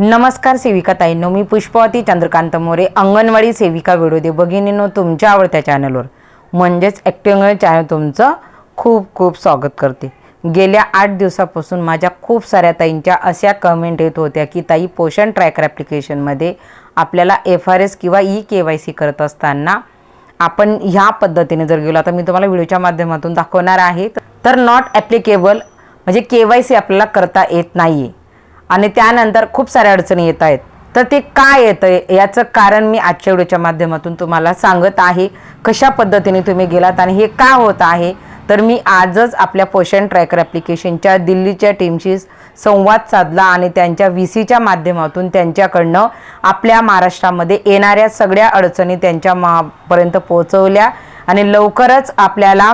नमस्कार सेविका ताईंनो मी पुष्पवती चंद्रकांत मोरे अंगणवाडी सेविका व्हिडिओ दे तुमच्या आवडत्या चॅनलवर म्हणजेच ॲक्टिव्ह चॅनल तुमचं खूप खूप स्वागत करते. गेल्या आठ दिवसापासून माझ्या खूप साऱ्या ताईंच्या अशा कमेंट येत होत्या की ताई पोषण ट्रॅकर ॲप्लिकेशनमध्ये आपल्याला एफ आर एस किंवा ई के वाय सी करत असताना आपण ह्या पद्धतीने जर गेलो आता मी तुम्हाला व्हिडिओच्या माध्यमातून दाखवणार आहे तर नॉट ॲप्लिकेबल म्हणजे के वाय सी आपल्याला करता येत नाही आहे आणि त्यानंतर खूप साऱ्या अडचणी येत आहेत. तर ते काय येतं? आहे याचं कारण मी आजच्या व्हिडिओच्या माध्यमातून तुम्हाला सांगत आहे. कशा पद्धतीने तुम्ही गेलात आणि हे का होत आहे? तर मी आजच आपल्या पोषण ट्रॅकर ॲप्लिकेशनच्या दिल्लीच्या टीमशी संवाद साधला आणि त्यांच्या व्ही सीच्या माध्यमातून त्यांच्याकडनं आपल्या महाराष्ट्रामध्ये येणाऱ्या सगळ्या अडचणी त्यांच्या मापर्यंत पोहोचवल्या आणि लवकरच आपल्याला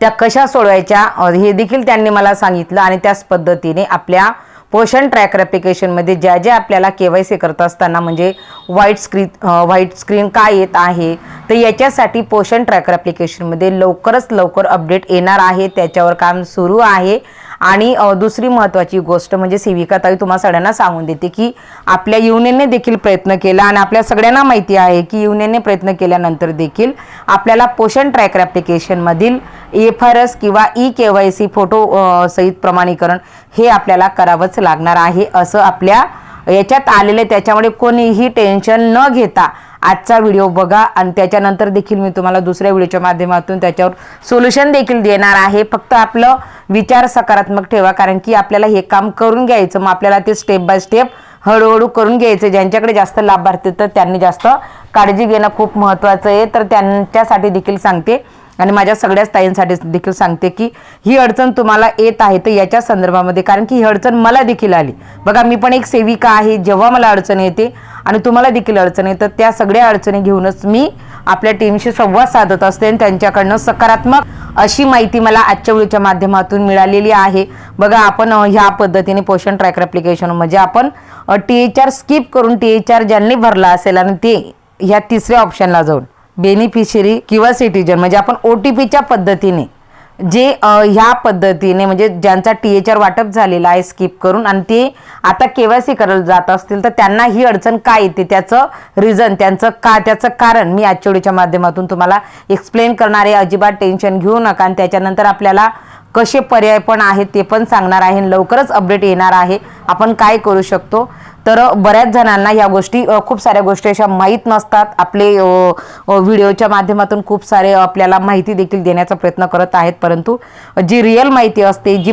त्या कशा सोडवायच्या हे देखील त्यांनी मला सांगितलं आणि त्याच पद्धतीने आपल्या पोषण ट्रॅकर ॲप्लिकेशनमध्ये ज्या ज्या आपल्याला के वाय सी करत असताना म्हणजे व्हाईट स्क्रीन व्हाईट स्क्रीन काय येत आहे तर याच्यासाठी पोषण ट्रॅकर ॲप्लिकेशनमध्ये लवकरच लवकर अपडेट येणार आहे त्याच्यावर काम सुरू आहे. आणि दुसरी महत्त्वाची गोष्ट म्हणजे सेविका ताई तुम्हा सगळ्यांना सांगून देते की आपल्या युनियनने देखील प्रयत्न केला आणि आपल्या सगळ्यांना माहिती आहे की युनियनने प्रयत्न केल्यानंतर देखील आपल्याला पोषण ट्रॅकर ॲप्लिकेशनमधील एफ आर एस किंवा E K Y C photo सहित प्रमाणीकरण हे आपल्याला करावंच लागणार आहे. असं आपल्या याच्यात आलेले त्याच्यामुळे कोणीही टेन्शन न घेता आजचा व्हिडिओ बघा. आणि त्याच्यानंतर देखील मी तुम्हाला दुसऱ्या व्हिडिओच्या माध्यमातून त्याच्यावर सोल्युशन देखील देणार आहे. फक्त आपलं विचार सकारात्मक ठेवा. कारण की आपल्याला हे काम करून घ्यायचं. मग आपल्याला ते स्टेप बाय स्टेप हळूहळू करून घ्यायचं. ज्यांच्याकडे जास्त लाभार्थी तर त्यांनी जास्त काळजी घेणं खूप महत्त्वाचं आहे. तर त्यांच्यासाठी देखील सांगते. आणि माझ्या सगळ्याच ताईंसाठी देखील सांगते की ही अडचण तुम्हाला येत आहे तर याच्या संदर्भामध्ये कारण की ही अडचण मला देखील आली. बघा मी पण एक सेविका आहे जेव्हा मला अडचण येते आणि तुम्हाला देखील अडचण येतं त्या सगळ्या अडचणी घेऊनच मी आपल्या टीमशी संवाद साधत असते आणि त्यांच्याकडनं सकारात्मक अशी माहिती मला आजच्या व्हिडिओच्या माध्यमातून मिळालेली आहे. बघा आपण ह्या पद्धतीने पोषण ट्रॅकर ॲप्लिकेशन म्हणजे आपण टी एच आर स्किप करून टी एच आर ज्यांनी भरला असेल आणि ते ह्या तिसऱ्या ऑप्शनला जाऊन बेनिफिशरी किंवा सिटीजन म्हणजे आपण ओ टी पीच्या पद्धतीने जे ह्या पद्धतीने म्हणजे ज्यांचा टी एच आर वाटप झालेला आहे स्किप करून आणि ते आता के वाय सी करायला जात असतील तर त्यांना ही अडचण काय येते? त्याचं रिझन त्यांचं का त्याचं कारण मी आजच्या व्हिडिओच्या माध्यमातून तुम्हाला एक्सप्लेन करणार आहे. अजिबात टेन्शन घेऊ नका. आणि त्याच्यानंतर आपल्याला कसे पर्याय पण आहेत ते पण सांगणार आहे. आणि लवकरच अपडेट येणार आहे. आपण काय करू शकतो? तर बऱ्याच जणांना या गोष्टी खूप साऱ्या गोष्टी अशा माहीत नसतात. आपले व्हिडिओच्या माध्यमातून खूप सारे आपल्याला माहिती देखील देण्याचा प्रयत्न करत आहेत. परंतु जी रिअल माहिती असते जी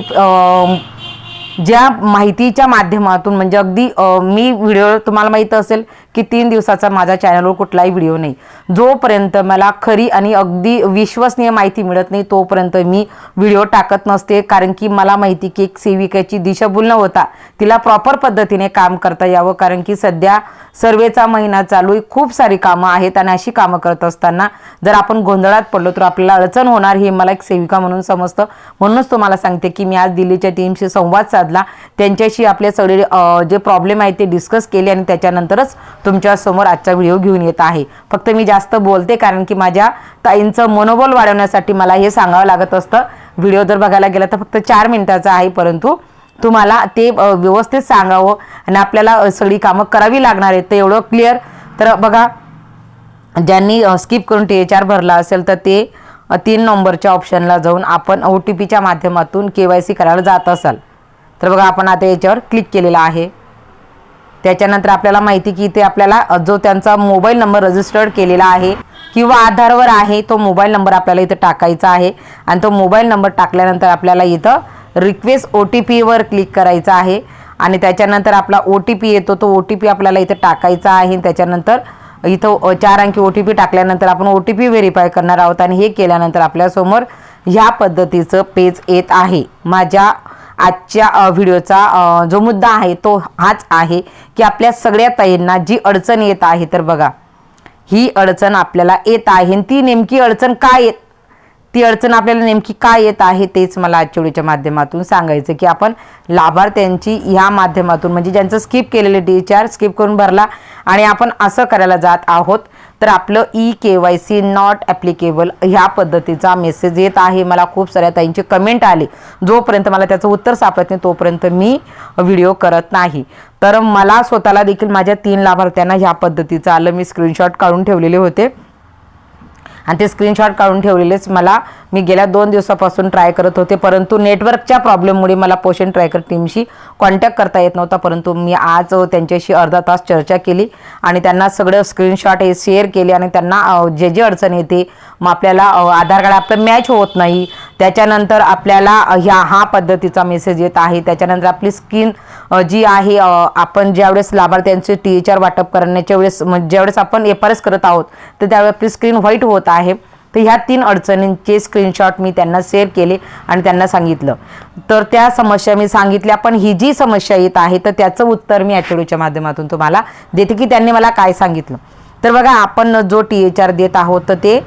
ज्या माहितीच्या माध्यमातून म्हणजे अगदी मी व्हिडिओ तुम्हाला माहीत असेल की तीन दिवसाचा माझ्या चॅनलवर कुठलाही व्हिडिओ नाही. जोपर्यंत मला खरी आणि अगदी विश्वसनीय माहिती मिळत नाही तोपर्यंत मी व्हिडिओ टाकत नसते. कारण की मला माहिती की एक सेविकेची दिशाभूल न होता तिला प्रॉपर पद्धतीने काम करता यावं. कारण की सध्या सर्वेचा महिना चालू आहे. खूप सारी कामं आहेत आणि अशी कामं करत असताना जर आपण गोंधळात पडलो तर आपल्याला अडचण होणार. हे मला एक सेविका म्हणून समजतं. म्हणूनच तुम्हाला सांगते की मी आज दिल्लीच्या टीमशी संवाद साधला. त्यांच्याशी आपले सगळे जे प्रॉब्लेम आहेत ते डिस्कस केले आणि त्याच्यानंतरच तुमच्यासमोर आजचा व्हिडिओ घेऊन येत आहे. फक्त मी जास्त बोलते कारण की माझ्या ताईंचं मनोबल वाढवण्यासाठी मला हे सांगावं लागत असतं. व्हिडिओ जर बघायला गेला तर फक्त चार मिनिटाचा आहे परंतु तुम्हाला ते व्यवस्थित सांगावं आणि आपल्याला सगळी कामं करावी लागणार आहेत तर एवढं क्लिअर तर बघा ज्यांनी स्किप करून टी एच आर भरला असेल तर ते तीन नंबरच्या ऑप्शनला जाऊन आपण ओ टी पीच्या माध्यमातून के वाय सी करायला जात असाल. तर बघा आपण आता याच्यावर क्लिक केलेलं आहे. त्याच्यानंतर आपल्याला माहिती की इथे आपल्याला जो त्यांचा मोबाईल नंबर रजिस्टर्ड केलेला आहे किंवा आधारवर आहे तो मोबाईल नंबर आपल्याला इथं टाकायचा आहे. आणि तो मोबाईल नंबर टाकल्यानंतर आपल्याला इथं रिक्वेस्ट ओ टी पीवर क्लिक करायचा आहे. आणि त्याच्यानंतर आपला ओ टी पी येतो तो ओ टी पी आपल्याला इथं टाकायचा आहे. त्याच्यानंतर इथं चार अंकी ओ टी पी टाकल्यानंतर आपण ओ टी पी व्हेरीफाय करणार आहोत. आणि हे केल्यानंतर आपल्यासमोर ह्या पद्धतीचं पेज येत आहे. माझ्या आजच्या व्हिडिओचा जो मुद्दा आहे तो हाच आहे की आपल्या सगळ्या ताईंना जी अडचण येत आहे तर बघा ही अडचण आपल्याला येत आहे आणि ती नेमकी अडचण काय येत ती अडचण आपल्याला नेमकी काय येत आहे तेच मला आजच्या व्हिडिओच्या माध्यमातून सांगायचं की आपण लाभार्थ्यांची ह्या माध्यमातून म्हणजे ज्यांचं स्किप केलेले टीचार स्किप करून भरला आणि आपण असं करायला जात आहोत तर आपलं E K Y C not applicable ह्या पद्धतीचा मेसेज येत आहे. मला खूप साऱ्या ताईंचे कमेंट आले. जोपर्यंत मला त्याचं उत्तर सापडत नाही तोपर्यंत मी व्हिडिओ करत नाही. तर मला स्वतःला देखील माझ्या तीन लाभार्थ्यांना ह्या पद्धतीचं आलं. मी स्क्रीनशॉट काढून ठेवलेले होते. आणि ते स्क्रीनशॉट काढून ठेवलेलेच मला मी गेल्या दोन दिवसापासून ट्राय करत होते परंतु नेटवर्कच्या प्रॉब्लेममुळे मला पोषण ट्रॅकर टीमशी कॉन्टॅक्ट करता येत नव्हता परंतु मी आज त्यांच्याशी अर्धा तास चर्चा केली आणि त्यांना सगळं स्क्रीनशॉट हे शेअर केले आणि त्यांना जे जे अडचण येते मग आपल्याला आधार कार्ड आपलं मॅच होत नाही. त्याच्यानंतर आपल्याला ह्या हा पद्धतीचा मेसेज येत आहे. त्याच्यानंतर आपली स्किन जी आहे आपण ज्यावेळेस लाभार्थ्यांचे टी एच आर वाटप करण्याच्या वेळेस म्हणजे ज्यावेळेस आपण एफ आर एस करत आहोत तर त्यावेळेस आपली स्क्रीन व्हाईट होत आहे. तर ह्या तीन अडचणींचे स्क्रीनशॉट मी त्यांना शेअर केले आणि त्यांना सांगितलं. तर त्या समस्या मी सांगितल्या पण ही जी समस्या येत आहे तर त्याचं उत्तर मी ॲक्टिव्हच्या माध्यमातून तुम्हाला देते की त्यांनी मला काय सांगितलं. तर बघा आपण जो टी एच आर देत आहोत तर ते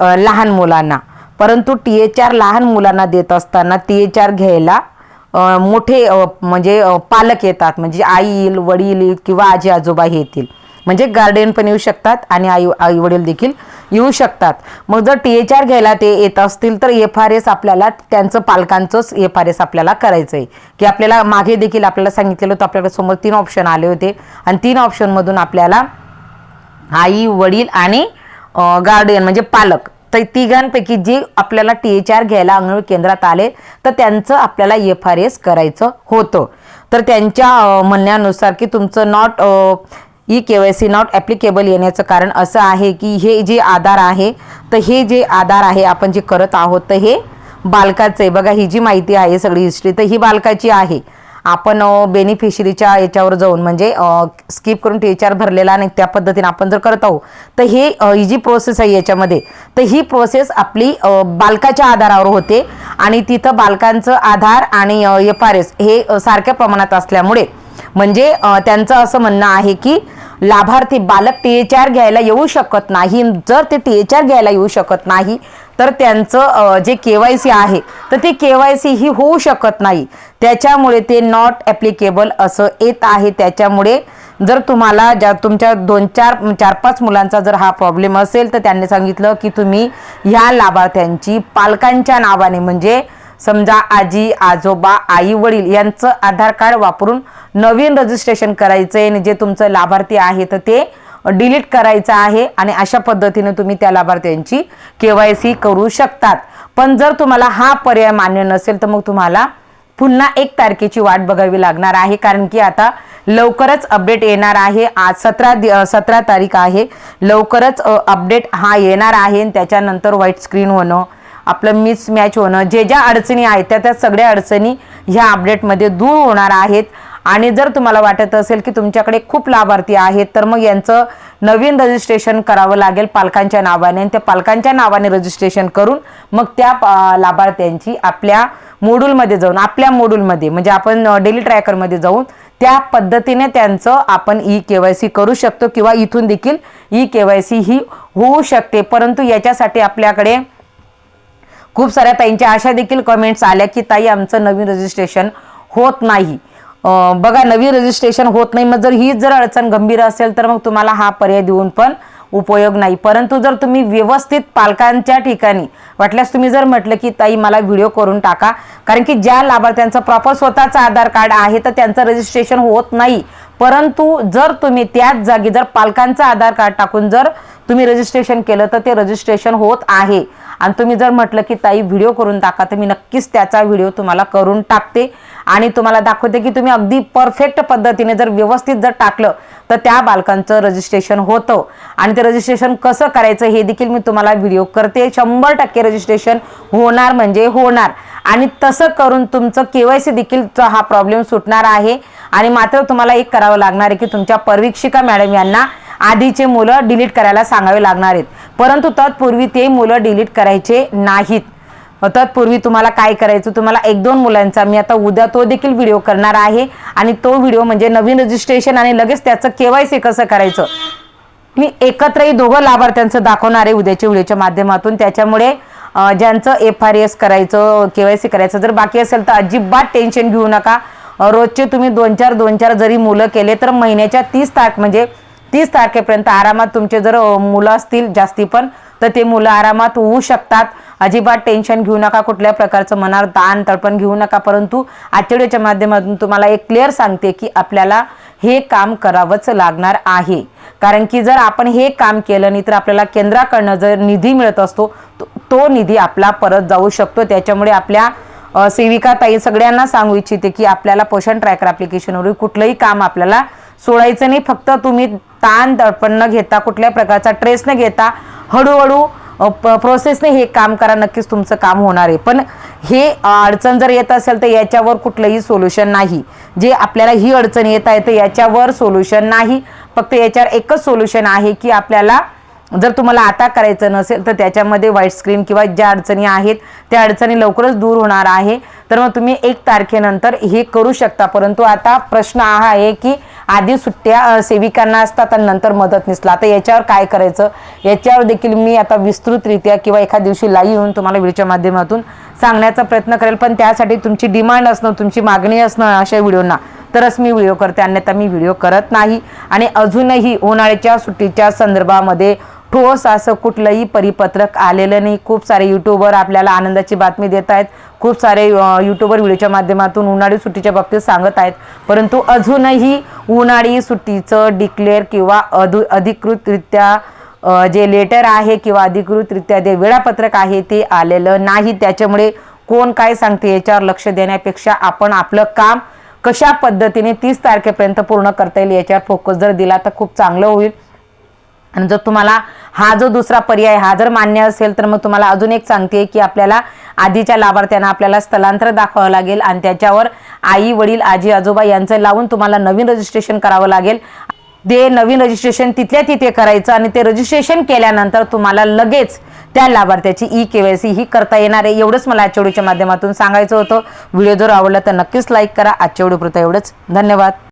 लहान मुलांना. परंतु टी एच आर लहान मुलांना देत असताना टी एच आर घ्यायला मोठे म्हणजे पालक येतात. म्हणजे आई येईल वडील येईल किंवा आजी आजोबा येतील. म्हणजे गार्डियन पण येऊ शकतात आणि आई आई वडील देखील येऊ शकतात. मग जर टी एच आर घ्यायला ते येत असतील तर एफ आर एस आपल्याला त्यांचं पालकांचंच एफ आर एस आपल्याला करायचं आहे की आपल्याला मागे देखील आपल्याला सांगितलेलं होतं आपल्याकडे समोर तीन ऑप्शन आले होते. आणि तीन ऑप्शनमधून आपल्याला आई वडील आणि गार्डियन म्हणजे पालक. तर तिघांपैकी जे आपल्याला टी एच आर घ्यायला अंगणवाडी केंद्रात आले तर त्यांचं आपल्याला एफ आर एस करायचं होतं. तर त्यांच्या म्हणण्यानुसार की तुमचं not E K Y C not applicable येण्याचं कारण असं आहे की हे जे आधार आहे तर हे जे आधार आहे आपण जे करत आहोत तर हे बालकाचं आहे. बघा ही जी माहिती आहे सगळी हिस्ट्री तर ही बालकाची आहे. आपण बेनिफिशरीच्या याच्यावर जाऊन म्हणजे स्किप करून टी एच आर भरलेला आणि त्या पद्धतीने आपण जर करत आहोत तर हे ही जी प्रोसेस आहे याच्यामध्ये तर ही प्रोसेस आपली बालकाच्या आधारावर होते. आणि तिथं बालकांचं आधार आणि एफ आर एस हे सारख्या प्रमाणात असल्यामुळे म्हणजे त्यांचं असं म्हणणं आहे की लाभार्थी बालक टी एच आर घ्यायला येऊ शकत नाही. जर ते टी एच आर घ्यायला येऊ शकत नाही तर त्यांचं जे के वाय सी आहे तर ते के वाय सी ही होऊ शकत नाही. त्याच्यामुळे ते नॉट ॲप्लिकेबल असं येत आहे. त्याच्यामुळे जर तुम्हाला ज्या तुमच्या दोन चार चार पाच मुलांचा जर हा प्रॉब्लेम असेल तर त्यांनी सांगितलं की तुम्ही ह्या लाभार्थ्यांची पालकांच्या नावाने म्हणजे समजा आजी आजोबा आई वडील यांचं आधार कार्ड वापरून नवीन रजिस्ट्रेशन करायचं आहे आणि जे तुमचं लाभार्थी आहे तर ते डिलीट करायचं आहे आणि अशा पद्धतीने तुम्ही त्या लाभार्थ्यांची के वाय सी करू शकतात. पण जर तुम्हाला हा पर्याय मान्य नसेल तर मग तुम्हाला पुन्हा एक तारखेची वाट बघावी लागणार आहे. कारण की आता लवकरच अपडेट येणार आहे. आज सतरा सतरा तारीख आहे. लवकरच अपडेट हा येणार आहे आणि त्याच्यानंतर व्हाईट स्क्रीन होणं आपलं मिस मॅच होणं जे ज्या अडचणी आहेत त्या त्या सगळ्या अडचणी ह्या अपडेटमध्ये दूर होणार आहेत. आणि जर तुम्हाला वाटत असेल की तुमच्याकडे खूप लाभार्थी आहेत तर मग यांचं नवीन रजिस्ट्रेशन करावं लागेल पालकांच्या नावाने. आणि त्या पालकांच्या नावाने रजिस्ट्रेशन करून मग त्या लाभार्थ्यांची आपल्या मोडूलमध्ये जाऊन आपल्या मोडूलमध्ये म्हणजे आपण डेली ट्रॅकरमध्ये जाऊन त्या पद्धतीने त्यांचं आपण ई के वाय सी करू शकतो किंवा इथून देखील ई के वाय सी ही होऊ शकते. परंतु याच्यासाठी आपल्याकडे खूप साऱ्या ताईंच्या अशा देखील कमेंट्स आल्या की ताई आमचं नवीन रजिस्ट्रेशन होत नाही. बघा नवीन रजिस्ट्रेशन होत नाही मग जर हीच जर अडचण गंभीर असेल तर मग तुम्हाला हा पर्याय देऊन पण उपयोग नाही. परंतु जर तुम्ही व्यवस्थित पालकांच्या ठिकाणी वाटल्यास तुम्ही जर म्हटलं की ताई मला व्हिडिओ करून टाका. कारण की ज्या लाभार्थ्यांचं प्रॉपर स्वतःचं आधार कार्ड आहे तर त्यांचं रजिस्ट्रेशन होत नाही. परंतु जर तुम्ही त्याच जागी जर पालकांचं आधार कार्ड टाकून जर तुम्ही रजिस्ट्रेशन केलं तर ते रजिस्ट्रेशन होत आहे. आणि तुम्ही जर म्हटलं की ताई व्हिडिओ करून टाका तर मी नक्कीच त्याचा व्हिडिओ तुम्हाला करून टाकते. आणि तुम्हाला दाखवते की तुम्ही अगदी परफेक्ट पद्धतीने जर व्यवस्थित जर टाकलं तर त्या बालकांचं रजिस्ट्रेशन होतं. आणि ते रजिस्ट्रेशन कसं करायचं हे देखील मी तुम्हाला व्हिडिओ करते. शंभर टक्के रजिस्ट्रेशन होणार म्हणजे होणार. आणि तसं करून तुमचं के वाय सी देखील हा प्रॉब्लेम सुटणार आहे. आणि मात्र तुम्हाला एक करावं लागणार आहे की तुमच्या परवीक्षिका मॅडम यांना आधीचे मुलं डिलीट करायला सांगावे लागणार आहेत. परंतु तत्पूर्वी ते मुलं डिलीट करायचे नाहीत. तत्पूर्वी तुम्हाला काय करायचं? तुम्हाला एक दोन मुलांचा मी आता उद्या तो देखील व्हिडिओ करणार आहे आणि तो व्हिडिओ म्हणजे नवीन रजिस्ट्रेशन आणि लगेच त्याचं केवायसी कसं करायचं? मी एकत्रही दोघं लाभार्थ्यांचं दाखवणार आहे उद्याच्या व्हिडिओच्या माध्यमातून. त्याच्यामुळे ज्यांचं एफ आर एस करायचं के वाय सी करायचं जर बाकी असेल तर अजिबात टेन्शन घेऊ नका. रोजचे तुम्ही दोन चार दोन चार जरी मुलं केले तर महिन्याच्या तीस तारख म्हणजे तीस तारखेपर्यंत आरामात तुमचे जर मुलं असतील जास्ती पण तर ते मुलं आरामात होऊ शकतात. अजिबात टेन्शन घेऊ नका कुठल्या प्रकारचं मनावर ताण तडपण घेऊ नका. परंतु आजच्या व्हिडिओच्या माध्यमातून तुम्हाला एक क्लिअर सांगते की आपल्याला हे काम करावंच लागणार आहे. कारण की जर आपण हे काम केलं नाही तर आपल्याला केंद्राकडनं जर निधी मिळत असतो तो- तो निधी आपला परत जाऊ शकतो. त्याच्यामुळे आपल्या सेविका ताई सगळ्यांना सांगू इच्छिते की आपल्याला पोषण ट्रॅकर अप्लिकेशनवरून कुठलंही काम आपल्याला सोडायचं नाही. फक्त तुम्ही ताण दडपण न घेता कुठल्या प्रकारचा ट्रेस न घेता हळूहळू प्रोसेसने हे काम करा. नक्कीच तुमचं काम होणार आहे. पण हे अडचण जर येत असेल तर याच्यावर कुठलंही सोल्युशन नाही. जे आपल्याला ही अडचण येत आहे तर याच्यावर सोल्युशन नाही. फक्त याच्यावर एकच सोल्युशन आहे की आपल्याला जर तुम्हाला आता करायचं नसेल तर त्याच्यामध्ये व्हाईट स्क्रीन किंवा ज्या अडचणी आहेत त्या अडचणी लवकरच दूर होणार आहे. तर मग तुम्ही एक तारखेनंतर हे करू शकता. परंतु आता प्रश्न हा आहे की आधी सुट्ट्या सेविकांना असतात आणि नंतर मदत आता याच्यावर काय करायचं? याच्यावर देखील मी आता विस्तृतरित्या किंवा एखाद्या दिवशी लाईव्ह येऊन तुम्हाला व्हिडिओच्या माध्यमातून सांगण्याचा प्रयत्न करेल. पण त्यासाठी तुमची डिमांड असणं तुमची मागणी असणं अशा व्हिडिओंना तरच मी व्हिडिओ करते. अन्यथा मी व्हिडिओ करत नाही. आणि अजूनही उन्हाळ्याच्या सुट्टीच्या संदर्भामध्ये ठोस असं कुठलंही परिपत्रक आलेलं नाही. खूप सारे युट्यूबर आपल्याला आनंदाची बातमी देत आहेत. खूप सारे युट्यूबर व्हिडिओच्या माध्यमातून उन्हाळी सुट्टीच्या बाबतीत सांगत आहेत. परंतु अजूनही उन्हाळी सुट्टीचं डिक्लेअर किंवा अधु अधिकृतरित्या जे लेटर आहे किंवा अधिकृतरित्या जे वेळापत्रक आहे ते आलेलं नाही. त्याच्यामुळे कोण काय सांगते याच्यावर लक्ष देण्यापेक्षा आपण आपलं काम कशा पद्धतीने तीस तारखेपर्यंत पूर्ण करता येईल याच्यावर फोकस जर दिला तर खूप चांगलं होईल. आणि जर तुम्हाला हा जो दुसरा पर्याय हा जर मान्य असेल तर मग तुम्हाला अजून एक सांगते की आपल्याला आधीच्या लाभार्थ्यांना आपल्याला स्थलांतर दाखवावं लागेल आणि त्याच्यावर आई वडील आजी आजोबा यांचं लावून तुम्हाला नवीन रजिस्ट्रेशन करावं लागेल. ते नवीन रजिस्ट्रेशन तिथल्या तिथे करायचं आणि ते रजिस्ट्रेशन केल्यानंतर तुम्हाला लगेच त्या लाभार्थ्याची ई के वाय सी ही करता येणार आहे. एवढंच मला आजच्या व्हिडिओच्या माध्यमातून सांगायचं होतं. व्हिडिओ जर आवडला तर नक्कीच लाईक करा. आजच्या व्हिडिओपुरतं एवढंच. धन्यवाद.